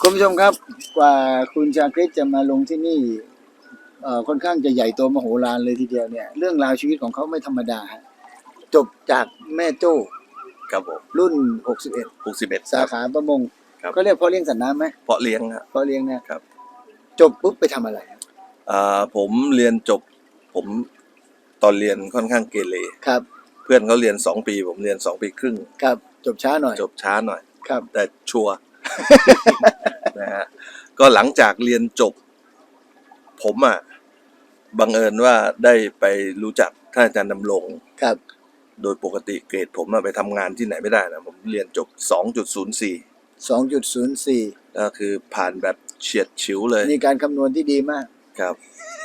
คุณผู้ชมครับ กว่าคุณชาคริตจะมาลงที่นี่เอ่อค่อนข้างจะใหญ่โตมโหฬารเลยทีเดียวเนี่ย เรื่องราวชีวิตของเขาไม่ธรรมดาฮะจบจากแม่โจ้ครับผมรุ่น 61 หกสิบเอ็ดสาขาประมงครับเขาเรียกพ่อเลี้ยงสัตว์น้ำไหมเพาะเลี้ยงครับพ่อเลี้ยงเนี่ยครับ จบปุ๊บไปทำอะไรฮะอ่าผมเรียนจบ ผมตอนเรียนค่อนข้างเกเรครับเพื่อนเขาเรียนสองปี ผมเรียนสองปีครึ่ง ครับจบช้าหน่อยจบช้าหน่อย ครับ แต่ชัวร์ นะฮะก็หลังจากเรียนจบ ผมอะบังเอิญว่าได้ไปรู้จักท่านอาจารย์ดำรงครับ โดยปกติเกรดผมอะไปทำงานที่ไหนไม่ได้นะผมเรียนจบ 2.04 2.04ก็คือผ่านแบบเฉียดฉิวเลยนี่การคำนวณที่ดีมาก ครับ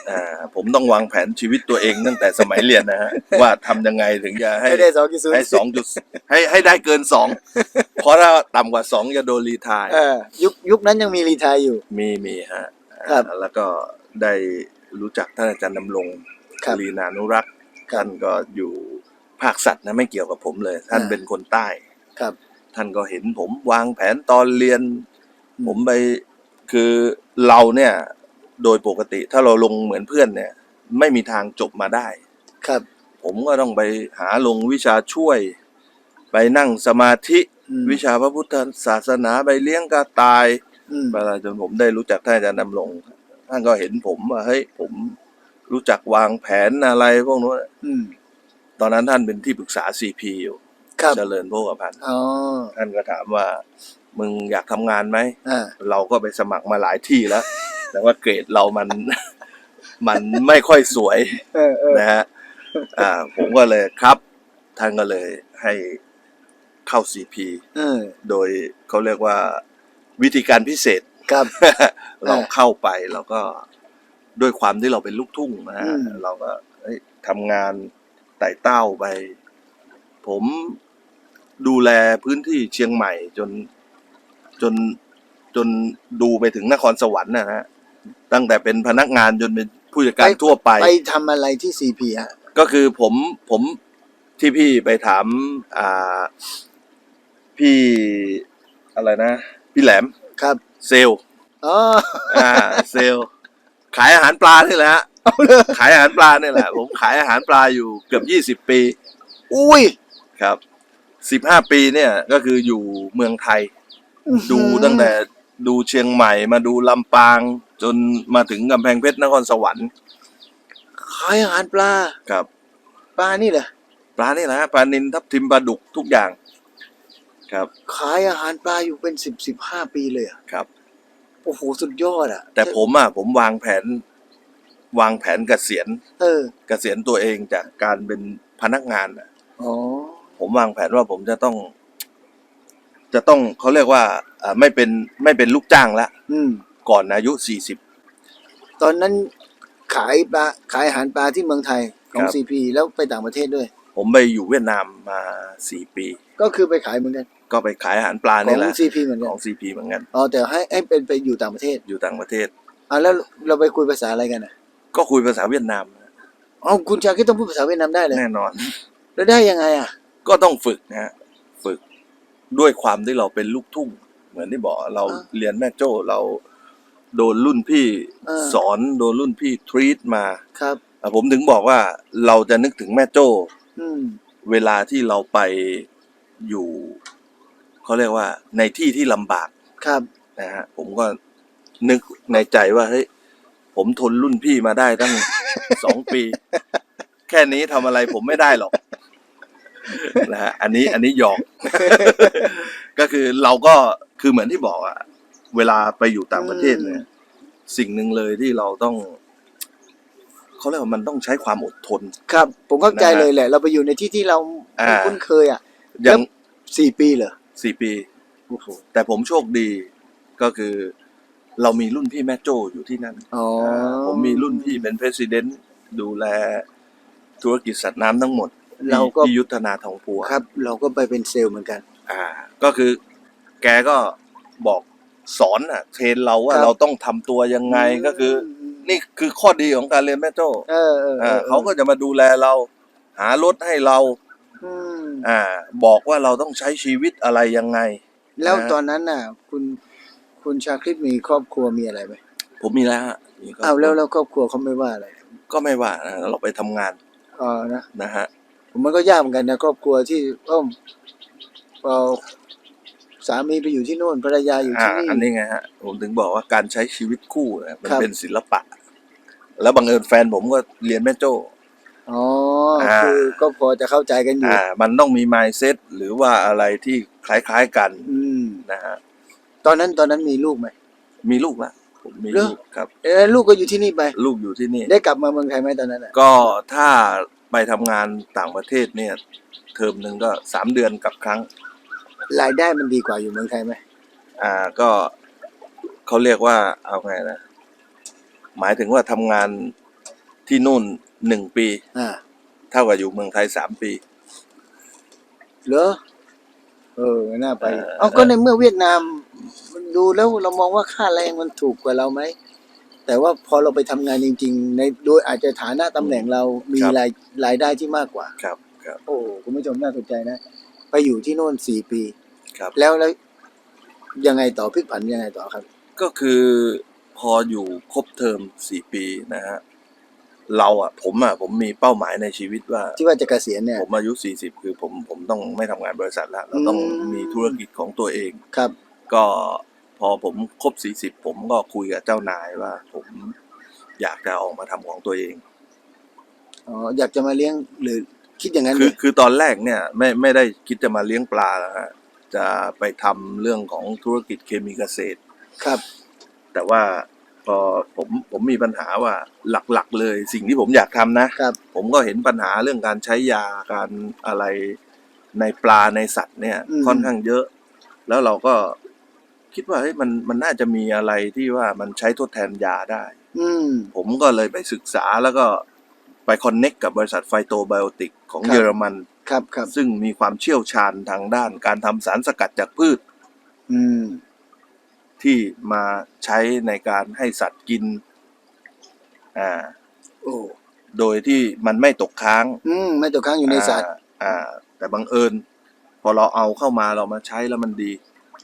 อ่าผมต้องวางแผนชีวิตตัวเองตั้งแต่สมัยเรียนนะฮะว่าทำยังไงถึงจะให้ให้ได้2.04ให้สองจุดให้ให้ได้เกินสองเพราะถ้าต่ำกว่าสองจะโดนรีไทายเออยุคยุคนั้นยังมีรีไทายอยู่ มีมีฮะครับอ่าแล้วก็ได้รู้จักท่านอาจารย์ดำรงครับ ลีนานุรักษ์ท่านก็อยู่ภาคสัตว์นะไม่เกี่ยวกับผมเลย ท่านอ่า เป็นคนใต้ ครับ ท่านก็เห็นผมวางแผนตอนเรียนอืมผมไปคือเราเนี่ย โดยปกติถ้าเราลงเหมือนเพื่อนเนี่ย ไม่มีทางจบมาได้ ครับ ผมก็ต้องไปหาลงวิชาช่วย ไปนั่งสมาธิอืม วิชาพระพุทธศาสนาไปเลี้ยงกระต่ายอืมเวลาจนผมได้รู้จักท่านอาจารย์ดำรงท่านก็เห็นผมว่าเฮ้ยผมรู้จักวางแผนอะไรพวกนู้นอืม ตอนนั้นท่านเป็นที่ปรึกษาซีพีอยู่ครับ เจริญโภคภัณฑ์อ๋อ ท่านก็ถามว่า มึงอยากทำงานไหม อ่า เราก็ไปสมัครมาหลายที่แล้ว แต่ว่าเกรดเรามัน มันไม่ค่อยสวยเออเออนะฮะอ่า ผมก็เลยครับ ท่านก็เลยให้เข้า CP เออโดยเขาเรียกว่าวิธีการพิเศษครับเราเข้าไปเราก็ด้วยความที่เราเป็นลูกทุ่งนะฮะอืมเราก็เอ้ยทำงานไต่เต้าไป ผมดูแลพื้นที่เชียงใหม่จนจนจนดูไปถึงนครสวรรค์นะฮะ ตั้งแต่เป็นพนักงานจนเป็นผู้จัดการทั่วไป ไปทำอะไรที่ซีพีฮะ ก็คือผมผมที่พี่ไปถามอ่าพี่อะไรนะ พี่แหลมครับเซลลอ๋ออ่า เซลลขายอาหารปลานี่แหละฮะขายอาหารปลานี่แหละ ผมขายอาหารปลาอยู่เกือบยี่สิบ20 ปีอุ้ย ครับสิบห้าปีเนี่ยก็คืออยู่เมืองไทย ดูตั้งแต่ ดูเชียงใหม่ มาดูลำปาง จนมาถึงกำแพงเพชรนครสวรรค์ขายอาหารปลาครับปลานี่เหรอปลานี่แหละฮะปลานินทับทิมปลาดุกทุกอย่าง ครับขายอาหารปลาอยู่เป็นสิบสิบห้าปีเลยเหรอครับ โอ้โหสุดยอดอะแต่ผมอะผมวางแผน วางแผนเกษียณเออเกษียณตัวเองจากการเป็นพนักงานอะอ๋อ ผมวางแผนว่าผมจะต้อง จะต้องเขาเรียกว่าอ่าไม่เป็นไม่เป็นลูกจ้างละอืม ก่อนอายุสี่สิบ ตอนนั้นขายปลาขายอาหารปลาที่เมืองไทยของครับ ซีพีแล้วไปต่างประเทศด้วย ผมไปอยู่เวียดนามมาสี่ปี ก็คือไปขายเหมือนกันก็ไปขายอาหารปลาขเนี่อยงแหละซีพีเหมือนกัขนองซีพีเหมือนกัน อ๋อแต่ให้ให้เป็นไปอยู่ต่างประเทศอยู่ต่างประเทศ อ่าแล้วเราไปคุยภาษาอะไรกันอะก็คุยภาษาเวียดนามอ๋อคุณชาคิดต้องพูดภาษาเวียดนามได้เลยแน่นอน แล้วได้ยังไงอะก็ต้องฝึกนะฮะฝึก ด้วยความที่เราเป็นลูกทุ่ง เหมือนที่บอกเราอ่าเรียนแม่โจ้เราโดนรุ่นพี่อ่า สอนโดนรุ่นพี่ทรีตมาครับ อะผมถึงบอกว่าเราจะนึกถึงแม่โจ้ อืม เวลาที่เราไปอยู่เขาเรียกว่า ในที่ที่ลำบากครับ นะฮะผมก็นึกในใจว่าเฮ้ยผมทนรุ่นพี่มาได้ตั้ง สองปี แค่นี้ทำอะไรผมไม่ได้หรอก นะฮะอันนี้อันนี้หยอก ก็คือเราก็คือเหมือนที่บอกอะเวลาไปอยู่ต่างประเทศเนี่ย สิ่งหนึ่งเลยที่เราต้องเขาเรียกว่ามันต้องใช้ความอดทน ครับ ผมเข้าใจนะฮะเลยแหละ เราไปอยู่ในที่ที่เราอ่า ไม่คุ้นเคยอะอย่างสี่ปีเหรอสี่ปี โอ้โหแต่ผมโชคดีก็คือ เรามีรุ่นพี่แม่โจ้อยู่ที่นั่น อ๋อผมมีรุ่นพี่เป็น president ดูแลธุรกิจสัตว์น้ำทั้งหมด เราก็พี่ยุทธนาทองพัวครับ เราก็ไปเป็นเซลล์เหมือนกัน อ่า ก็คือ แกก็บอกสอนอะ เทรนเราว่าครับ เราต้องทำตัวยังไงก็คือ นี่คือข้อดีของการเรียนแม่โจ้เออเออออ่าอเขาก็จะมาดูแลเรา หารถให้เรา อืมอ่า บอกว่าเราต้องใช้ชีวิตอะไรยังไง แล้วนะตอนนั้นน่ะ คุณคคุณชาคริตมีครอบครัวมีอะไรไหมผมมีแล้วฮะมีครบอ้าวแล้วแล้วครอบครัวเขาไม่ว่าอะไรก็ไม่ว่านะเราไปทำงานอ๋อนะนะฮะ มันก็ยากเหมือนกันนะครอบครัวที่อ้อมเอาสามีไปอยู่ที่โน่นภรรยาอยู่อ่าที่นี่ อันนี้ไงฮะ ผมถึงบอกว่าการใช้ชีวิตคู่เนี่ยมันครับ เป็นศิลปะ แล้วบังเอิญแฟนผมก็เรียนแม่โจ้ อ๋ออ่า คือก็พอจะเข้าใจกันอยู่ อ่า มันต้องมี mindset หรือว่าอะไรที่คล้ายๆกันอืม นะฮะ ตอนนั้นตอนนั้นมีลูกไหม มีลูกละผมมีเหรอ ลูกครับ เออลูกก็อยู่ที่นี่ไป ลูกอยู่ที่นี่ ได้กลับมาเมืองไทยไหมตอนนั้นอะก็ถ้า ไปทำงานต่างประเทศเนี่ย เทอมหนึ่งก็สามเดือนกับครั้ง รายได้มันดีกว่าอยู่เมืองไทยไหมอ่าก็เขาเรียกว่าเอาไงนะ หมายถึงว่าทำงานที่นู่นหนึ่งปี อ่าเท่ากับอยู่เมืองไทยสามปี เหรอเออน่าไปเออ เอาก็ในเมื่อเวียดนามมันดูแล้วเรามองว่าค่าแรงมันถูกกว่าเราไหม แต่ว่าพอเราไปทำงานจริง ๆ ในโดยอาจจะฐานะตำแหน่งเรามีรายรายได้ที่มากกว่า ครับ ครับ โอ้คุณผู้ชมน่าสนใจนะ ไปอยู่ที่โน่นสี่ปี ครับ แล้วแล้วยังไงต่อพลิกผันยังไงต่อครับ ก็คือพออยู่ครบเทอมสี่ปีนะฮะเราอะผมอะผมมีเป้าหมายในชีวิตว่าที่ว่าจะเกษียณเนี่ยผมอายุสี่สิบคือผมผมต้องไม่ทำงานบริษัทแล้วเราต้องอืมมีธุรกิจของตัวเองครับ ก็ พอผมครบสี่สิบผมก็คุยกับเจ้านายว่า ผมอยากจะออกมาทำของตัวเอง อ๋ออยากจะมาเลี้ยงหรือคิดอย่างนั้นคือเลยคือตอนแรกเนี่ยไม่ไม่ได้คิดจะมาเลี้ยงปลาแล้วฮะจะไปทำเรื่องของธุรกิจเคมีเกษตร ครับ แต่ว่าพอผมผมมีปัญหาว่าหลักๆ เลยสิ่งที่ผมอยากทำนะครับ ผมก็เห็นปัญหาเรื่องการใช้ยาการอะไรในปลาในสัตว์เนี่ย อืม ค่อนข้างเยอะ แล้วเราก็ คิดว่าเฮ้ยมันมันน่าจะมีอะไรที่ว่ามันใช้ทดแทนยาได้ อืม ผมก็เลยไปศึกษาแล้วก็ไปคอนเน็กกับบริษัทไฟโตไบโอติกของครับ เยอรมัน ครับครับซึ่งมีความเชี่ยวชาญทางด้านการทำสารสกัดจากพืชอืม ที่มาใช้ในการให้สัตว์กินอ่าโอ้โดยที่มันไม่ตกค้าง อืมไม่ตกค้างอยู่ในสัตว์อ่าอ่า แต่บังเอิญ พอเราเอาเข้ามาเรามาใช้แล้วมันดี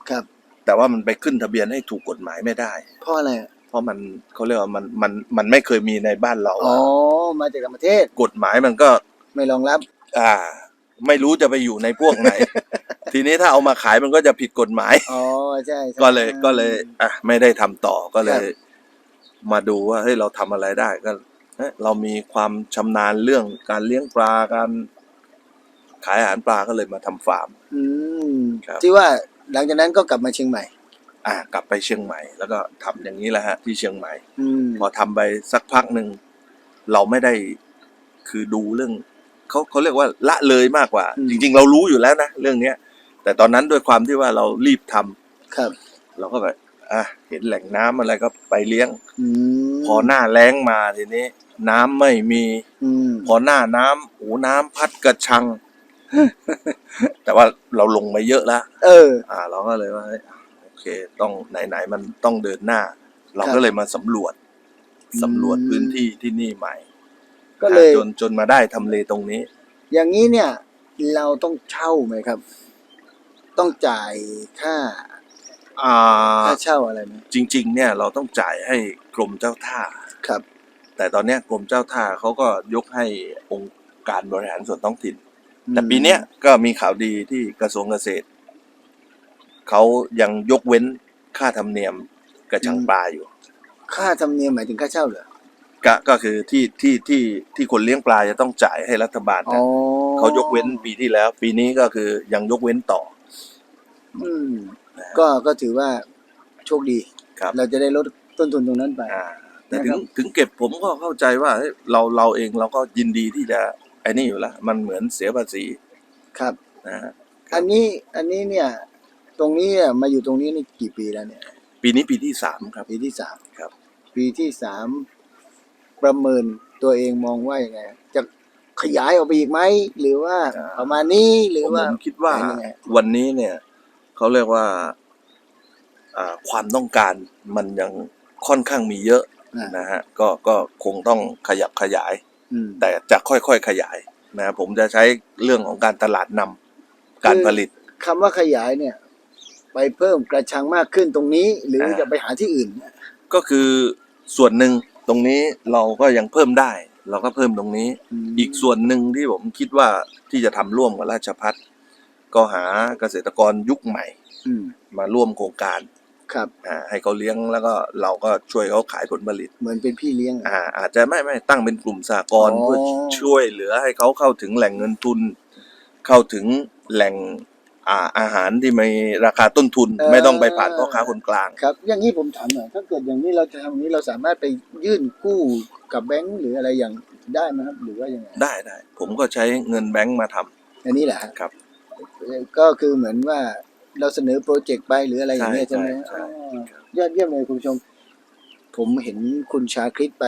ครับ แต่ว่ามันไปขึ้นทะเบียนให้ถูกกฎหมายไม่ได้ เพราะอะไรอะเพราะมันเขาเรียกว่ามันมันมันไม่เคยมีในบ้านเราอ๋อ อะมาจากต่างประเทศกฎหมายมันก็ ไม่รองรับ อ่า ไม่รู้จะไปอยู่ในพวกไหน ทีนี้ถ้าเอามาขายมันก็จะผิดกฎหมาย อ๋อ ใช่ใช่ก็เลยก็เลยอะไม่ได้ทำต่อก็เลครัยบมาดูว่าเฮ้ยเราทำอะไรได้ก็เอ๊ะเรามีความชำนาญเรื่องการเลี้ยงปลาการขายอาหารปลาก็เลยมาทำฟาร์ม อืมครับ ที่ว่า หลังจากนั้นก็กลับมาเชียงใหม่ อ่ากลับไปเชียงใหม่ แล้วก็ทำอย่างนี้แหละฮะ ที่เชียงใหม่ อืมพอทำไปสักพักหนึ่งเราไม่ได้คือดูเรื่องเขาเขาเรียกว่าละเลยมากกว่าจริง ๆ เรารู้อยู่แล้วนะเรื่องเนี้ย แต่ตอนนั้นด้วยความที่ว่าเรารีบทำครับ เราก็แบบอะเห็นแหล่งน้ำอะไรก็ไปเลี้ยง อืมพอหน้าแล้งมาทีนี้ น้ำไม่มี อืมพอหน้าน้ำโอ้น้ำพัดกระชัง แต่ว่าเราลงมาเยอะแล้วเออ อ่า เราก็เลยว่าเฮ้ยโอเค ต้องไหนๆมันต้องเดินหน้า เราครับก็เลยมาสำรวจอืมสำรวจพื้นที่ที่นี่ใหม่ ก็เลยจนจนมาได้ทำเลตรงนี้ อย่างนี้เนี่ย เราต้องเช่าไหมครับ ต้องจ่ายค่าอ่าค่าเช่าอะไรไหมจริง ๆ เนี่ยเราต้องจ่ายให้กรมเจ้าท่าครับ แต่ตอนเนี้ยกรมเจ้าท่าเขาก็ยกให้องค์การบริหารส่วนท้องถิ่น แต่ปีเนี้ยก็มีข่าวดีที่กระทรวงเกษตรเขายังยกเว้นค่าธรรมเนียมกระชังปลาอยู่ค่าธรรมเนียมหมายถึงค่าเช่าเหรอก็ก็คือที่ที่ที่ที่คนเลี้ยงปลาจะต้องจ่ายให้รัฐบาลอ๋อนะเขายกเว้นปีที่แล้ว ปีนี้ก็คือยังยกเว้นต่อ อืม ก็ก็ถือว่าโชคดีครับเราจะได้ลดต้นทุนตรงนั้นไปอ่าแต่ถึนะครังบถึงเก็บผมก็เข้าใจว่าเฮ้ยเราเราเองเราก็ยินดีที่จะไอ้นี่อยู่แล้วมันเหมือนเสียภาษีครับ นะฮะอันนี้อันนี้เนี่ย ตรงนี้เนี่ยมาอยู่ตรงนี้นี่กี่ปีแล้วเนี่ย ปีนี้ปีที่สามครับ ปีที่สามครับ ปีที่สามประเมินตัวเองมองว่ายังไงจะขยายออกไปอีกไหมหรือว่าประมาณนี้หรือผมว่าผมคิดว่าเป็นยังไงวันนี้เนี่ยเขาเรียกว่าอ่าความต้องการมันยังค่อนข้างมีเยอะอ่านะฮะก็ก็คงต้องขยับขยายอืม แต่จะค่อยๆขยายนะผมจะใช้เรื่องของการตลาดนำการผลิต คำว่าขยายเนี่ย ไปเพิ่มกระชังมากขึ้นตรงนี้ หรืออ่าจะไปหาที่อื่น ก็คือส่วนหนึ่งตรงนี้เราก็ยังเพิ่มได้ เราก็เพิ่มตรงนี้อีกส่วนหนึ่งที่ผมคิดว่าที่จะทำร่วมกับราชพัฒก็หาเกษตรกรยุคใหม่ อืม มาร่วมโครงการ ครับอ่าให้เขาเลี้ยงแล้วก็เราก็ช่วยเขาขายผลผลิต เหมือนเป็นพี่เลี้ยง อ่าอาจจะไม่ไม่ตั้งเป็นกลุ่มสากลอ๋อ เพื่อช่วยเหลือให้เขาเข้าถึงแหล่งเงินทุน เข้าถึงแหล่งอ่าอาหารที่มีราคาต้นทุน ไม่ต้องไปผ่านพ่อค้าคนกลาง ครับ อย่างนี้ผมถามหน่อยถ้าเกิดอย่างนี้เราจะทำอย่างนี้เราสามารถไปยื่นกู้กับแบงก์หรืออะไรอย่างได้ไหมครับ หรือว่ายังไงได้ได้ผมก็ใช้เงินแบงก์มาทำ อันนี้แหละฮะครับ ก็คือเหมือนว่า เราเสนอโปรเจกต์ไปหรืออะไรอย่างเงี้ยใช่ใช่ไหมใช่อ๋อยอดเยี่ยมเลยคุณผู้ชม ผมเห็นคุณชาคริตไป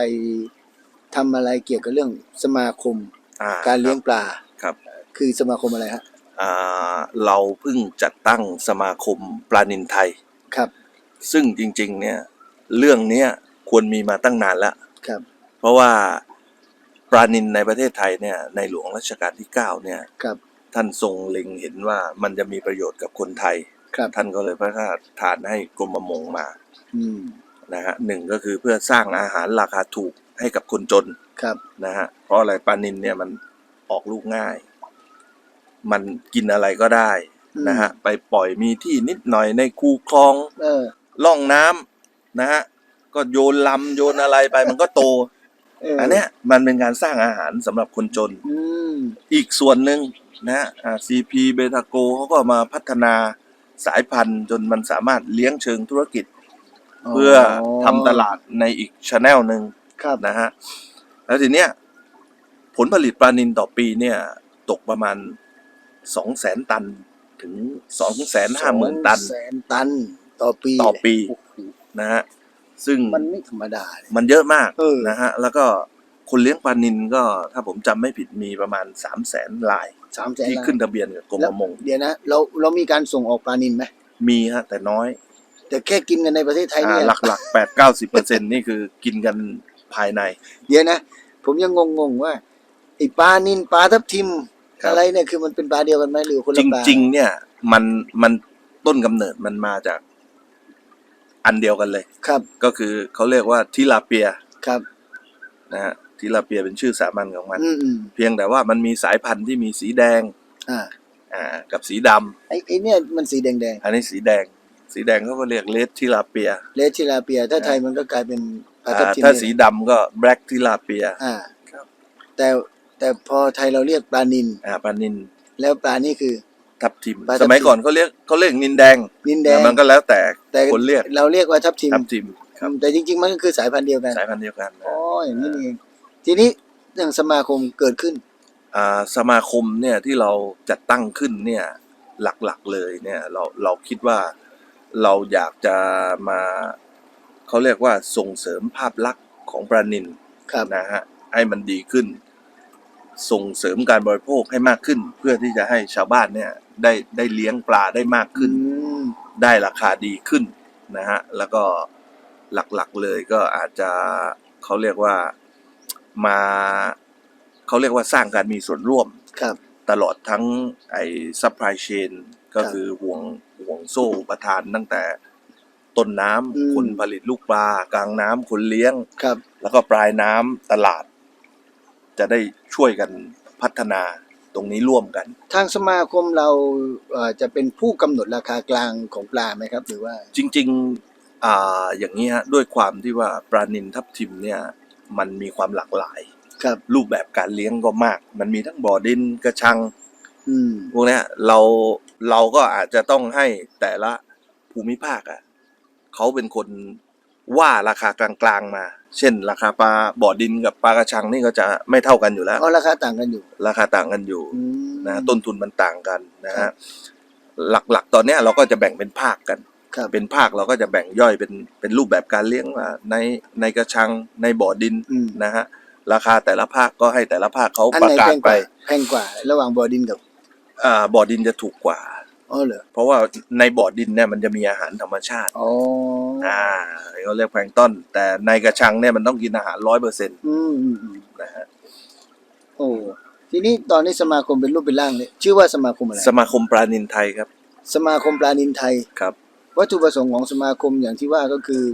ทำอะไรเกี่ยวกับเรื่องสมาคม อ่การเลี้ยงปลา ครับ คือสมาคมอะไรฮะ อ่าเราเพิ่งจัดตั้งสมาคมปลานินไทย ครับ ซึ่งจริง ๆ เนี่ย เรื่องเนี้ยควรมีมาตั้งนานแล้ว ครับ เพราะว่าปลานินในประเทศไทยเนี่ยในหลวงรัชกาลที่ 9 เนี่ย ครับ ท่านทรงเล็งเห็นว่ามันจะมีประโยชน์กับคนไทย ครับ ท่านก็เลยพระราชทานให้กรมประมงมาอืม นะฮะหนึ่งก็คือเพื่อสร้างอาหารราคาถูกให้กับคนจนครับ นะฮะเพราะอะไรปลานินเนี่ยมันออกลูกง่าย มันกินอะไรก็ได้นะฮะไปปล่อยมีที่นิดหน่อยในคูคลองเออ ล่องน้ำนะฮะก็โยนลำโยนอะไรไปมันก็โต เอออัอันเนี้ยมันเป็นการสร้างอาหารสำหรับคนจน อืม อีกส่วนหนึ่ง นะฮะอ่า CP เบทาโกเขาก็มาพัฒนาสายพันธุ์จนมันสามารถเลี้ยงเชิงธุรกิจ เพื่อทำตลาดในอีกชแนลหนึ่งครับนะฮะแล้วทีเนี้ยผลผลิตปลานินต่อปีเนี่ย ตกประมาณสองแสนตันถึงสองแสนห้าหมื่นตันสองแสนตันต่อปีต่อปีโอ้โหนะฮะซึ่งมันไม่ธรรมดาเลยมันเยอะมากเออนะฮะแล้วก็ คนเลี้ยงปลานินก็ถ้าผมจำไม่ผิดมีประมาณสามแสนลายสามแสนที่ล้านขึ้นทะเบียนกับกรมประมง เดี๋ยวนะ เราเรามีการส่งออกปลานินไหมมีฮะแต่น้อย แต่แค่กินกันในประเทศไทยอ่าเนี่ยหลักๆแปดเก้าสิบเปอร์เซ็นนี่คือกินกันภายใน เดี๋ยวนะ ผมยังงงๆว่าไอปลานินปลาทับทิมครับ อะไรเนี่ยคือมันเป็นปลาเดียวกันไหมหรือคนจละปลาริง ๆ เนี่ยมันมันต้นกำเนิดมันมาจากอันเดียวกันเลย ครับก็คือเขาเรียกว่าทิลาเปียครับ นะฮะ ทิลาเปียเป็นชื่อสามัญของมัน อืมอืมเพียงแต่ว่ามันมีสายพันธุ์ที่มีสีแดงอ่าอ่ากับสีดำไอไอเนี่ยมันสีแดงแดงอันนี้สีแดง สีแดงเขาก็เรียกเลดทิลาเปียเลชิลาเปีย ถ้าไทยมันก็กลายเป็นปลาทับอ่าทิมถ้านี่สีดำก็แบล็กทิลาเปีย อ่าครับ แต่แต่พอไทยเราเรียกปลานินอ่าปลานินแล้วปลานี่คือ ทับทิม ปลาทับทิม สมัยก่อนเขาเรียกเขาเรียกนินแดงนินแดงแต่มันก็แล้วแต่แต่คนเรียกเราเรียกว่าทับทิม ทับทิมครับแต่จริง ๆ มันก็คือสายพันธุ์เดียวกัน สายพันธุ์เดียวกันนะอ๋ออย่างนี้นี่เอง ทีนี้เรื่องสมาคมเกิดขึ้น อ่าสมาคมเนี่ยที่เราจัดตั้งขึ้นเนี่ยหลักๆเลยเนี่ยเราเราคิดว่าเราอยากจะมาเขาเรียกว่าส่งเสริมภาพลักษณ์ของปลานินครับ นะฮะให้มันดีขึ้น ส่งเสริมการบริโภคให้มากขึ้น เพื่อที่จะให้ชาวบ้านเนี่ยได้ได้เลี้ยงปลาได้มากขึ้นอืมได้ราคาดีขึ้นนะฮะ แล้วก็หลักๆเลยก็อาจจะเขาเรียกว่า มาเขาเรียกว่าสร้างการมีส่วนร่วม ครับ ตลอดทั้งไอ้ supply chain ก็ครับคือห่วงห่วงโซ่อุประทานตั้งแต่ต้นน้อืมำคนผลิตลูกปลากลางน้ำคนเลี้ยง ครับ แล้วก็ปลายน้ำตลาด จะได้ช่วยกันพัฒนาตรงนี้ร่วมกัน ทางสมาคมเราเอ่อจะเป็นผู้กำหนดราคากลางของปลาไหมครับ หรือว่า จริงๆอ่าอย่างนี้ฮะด้วยความที่ว่าปลานินทับทิมเนี่ย มันมีความหลากหลาย ครับ รูปแบบการเลี้ยงก็มาก มันมีทั้งบ่อดินกระชังอืมพวกเนี้ยเราเราก็อาจจะต้องให้แต่ละภูมิภาคอะเขาเป็นคนว่าราคากลางๆมา เช่น ราคาปลาบ่อดินกับปลากระชังนี่ก็จะไม่เท่ากันอยู่แล้วเพราะราคาต่างกันอยู่ราคาต่างกันอยู่อืม นะต้นทุนมันต่างกันนะครัฮะบ หลักๆ ตอนเนี้ยเราก็จะแบ่งเป็นภาคกัน ครับ เป็นภาคเราก็จะแบ่งย่อยเป็นเป็นรูปแบบการเลี้ยงว่าในในกระชังในบ่อดินอืม นะฮะราคาแต่ละภาคก็ให้แต่ละภาคเขาอันประไหนกาแพศงกไปว่าแพงกว่า ระหว่างบ่อดินกับอ่าบ่อดินจะถูกกว่า อ๋อเหรอเพราะว่าในบ่อดินเนี่ยมันจะมีอาหารธรรมชาติอ๋ออ่าเขาเรียกแพลงก์ต้น แต่ในกระชังเนี่ยมันต้องกินอาหารร้อยเปอร์เซ็นต์อืมอืมอืมนะฮะโอ้ทีนี้ตอนนี้สมาคมเป็นรูปเป็นร่างเนี่ยชื่อว่าสมาคมอะไรสมาคมปลานินไทยครับสมาคมปลานินไทย ครับ วัตถุประสงค์ของสมาคมอย่างที่ว่าก็คือ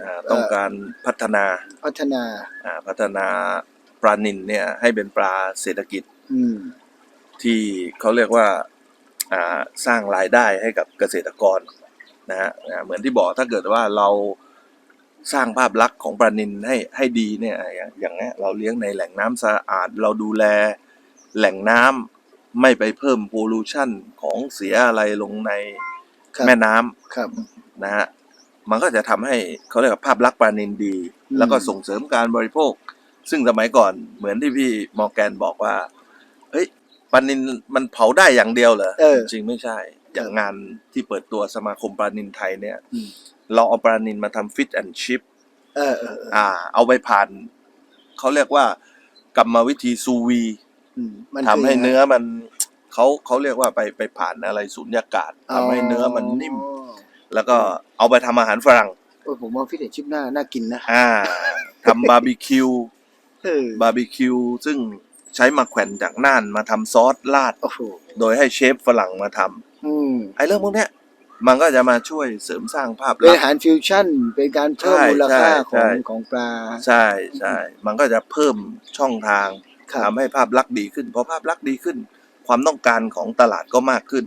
อ่าต้องการพัฒนาพัฒนา อ่าพัฒนาปลานินเนี่ยให้เป็นปลาเศรษฐกิจอืม ที่เขาเรียกว่าอ่าสร้างรายได้ให้กับเกษตรกรนะฮะอ่าเหมือนที่บอกถ้าเกิดว่าเราสร้างภาพลักษณ์ของปลานินให้ให้ดีเนี่ยอย่างอย่างเนี้ยเราเลี้ยงในแหล่งน้ำสะอาด เราดูแลแหล่งน้ำไม่ไปเพิ่มโพลูชันของเสียอะไรลงใน ครับ แม่น้ำครับ นะฮะมันก็จะทำให้เขาเรียกว่าภาพลักษณ์ปลานินดี อืม แล้วก็ส่งเสริมการบริโภค ซึ่งสมัยก่อนเหมือนที่พี่มอร์แกนบอกว่าเฮ้ยปลานินมันเผาได้อย่างเดียวเหรอ เออ จริงไม่ใช่ อย่างงานที่เปิดตัวสมาคมปลานินไทยเนี่ย อืม เราเอาปลานินมาทำฟิตแอนชิพ เออเออเอออ่า เอาไปผ่าน เขาเรียกว่ากรรมวิธีซูวีอืมมันทำให้คืเนื้อมัน เขาเขาเรียกว่าไปไปผ่านอะไรสุญญากาศทำให้เนื้อมันนิ่มอ๋อแล้วก็เอาไปทำอาหารฝรั่งโอ้ยผมว่าฟิตเนสชิปหน้าน่ากินนะอ่าทำบาร์บีคิวเออบาร์บีคิวซึ่งใช้มาแขวนจากน่านมาทำซอสราดโอ้โหโดยให้เชฟฝรั่งมาทำอืมไอ้เรื่องพวกเนี้ยมันก็จะมาช่วยเสริมสร้างภาพเป็นลักอาษณ์หารฟิวชั่น เป็นการเพิ่มใช่มูลค่าใช่ของใช่ของปลา ใช่ใช่ มันก็จะเพิ่มช่องทางครับทำให้ภาพลักษณ์ดีขึ้นพอภาพลักษณ์ดีขึ้น ความต้องการของตลาดก็มากขึ้น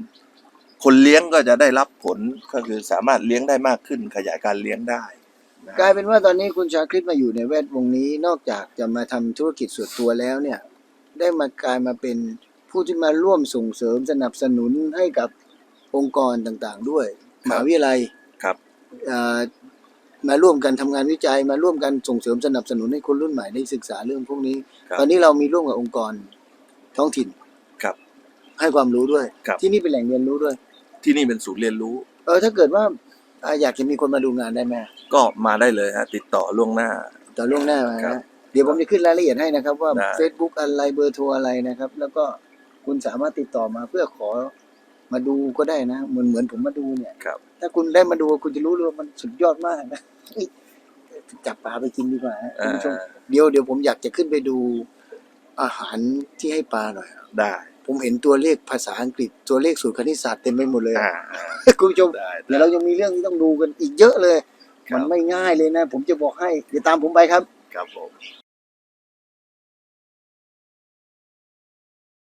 คนเลี้ยงก็จะได้รับผลก็คือสามารถเลี้ยงได้มากขึ้น ขยายการเลี้ยงได้นะกลายเป็นว่าตอนนี้คุณชาคริตมาอยู่ในแวดวงนี้ นอกจากจะมาทำธุรกิจส่วนตัวแล้วเนี่ย ได้มากลายมาเป็นผู้ที่มาร่วมส่งเสริมสนับสนุนให้กับองค์กรต่างๆ ด้วยมหาวิทยาลัยครับเอ่อมาร่วมกันทำงานวิจัย มาร่วมกันส่งเสริมสนับสนุนให้คนรุ่นใหม่ได้ศึกษาเรื่องพวกนี้ครับตอนนี้เรามีร่วมกับองค์กรท้องถิ่นครับ ให้ความรู้ด้วย ครับ ที่นี่เป็นแหล่งเรียนรู้ด้วย ที่นี่เป็นศูนย์เรียนรู้ เออถ้าเกิดว่าอ่าอยากจะมีคนมาดูงานได้ไหมก็มาได้เลยฮะติดต่อล่วงหน้า ต่อล่วงหน้ามาครันะบเดี๋ยวผมจะขึ้นรายละเอียดให้นะครับ ว่า ได้ Facebook อะไรเบอร์โทรอะไรนะครับ แล้วก็คุณสามารถติดต่อมาเพื่อขอมาดูก็ได้นะ เหมือนเหมือนผมมาดูเนี่ย ครับ ถ้าคุณได้มาดูคุณจะรู้เลยว่ามันสุดยอดมากนะเฮ้ยจับปลาไปกินดีกว่าฮะคุณผู้ชมอ่าเดี๋ยวเดี๋ยวผมอยากจะขึ้นไปดูอาหารที่ให้ปลาหน่อย ได้ ผมเห็นตัวเลขภาษาอังกฤษ ตัวเลขสูตรคณิตศาสตร์เต็มไปหมดเลยอ่าคุณผู้ชมได้เดี๋ยวเรายังมีเรื่องที่ต้องดูกันอีกเยอะเลย ครับ มันไม่ง่ายเลยนะ ผมจะบอกให้เดี๋ยวตามผมไปครับ ครับผม